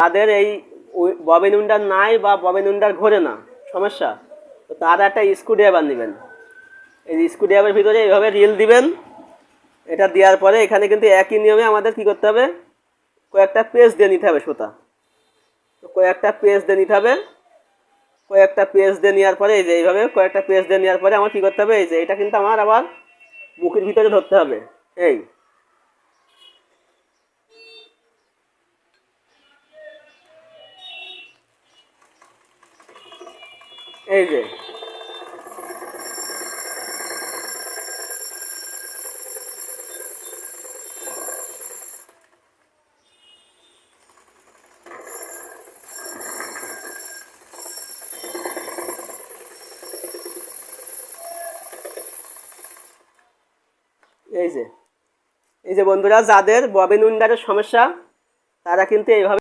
তাদের এই bobbin wonder নাই বা ববিন উন্ডার ঘোরে না, সমস্যা। তো তারা একটা স্ক্রুড্রাইভার নেবেন। এই স্ক্রুড্রাইভার ভিতরে এইভাবে রিল দিবেন। এটা দেওয়ার পরে এখানে কিন্তু একই নিয়মে আমাদের কি করতে হবে? কয়েকটা পেজ দিয়ে নিতে হবে সুতা। তো কয়েকটা পেজ দিয়ে নিতে হবে। কয়েকটা পেজ দিয়ে নেওয়ার পরে এই যে এইভাবে কয়েকটা পেজ দিয়ে নেওয়ার পরে আমার কী করতে হবে? এই যে এটা কিন্তু আমার আবার বুকের ভিতরে ধরতে হবে। এই এই যে। এই যে। এই যে বন্ধুরা যাদের ববিন উইন্ডারের সমস্যা তারা কিন্তু এইভাবে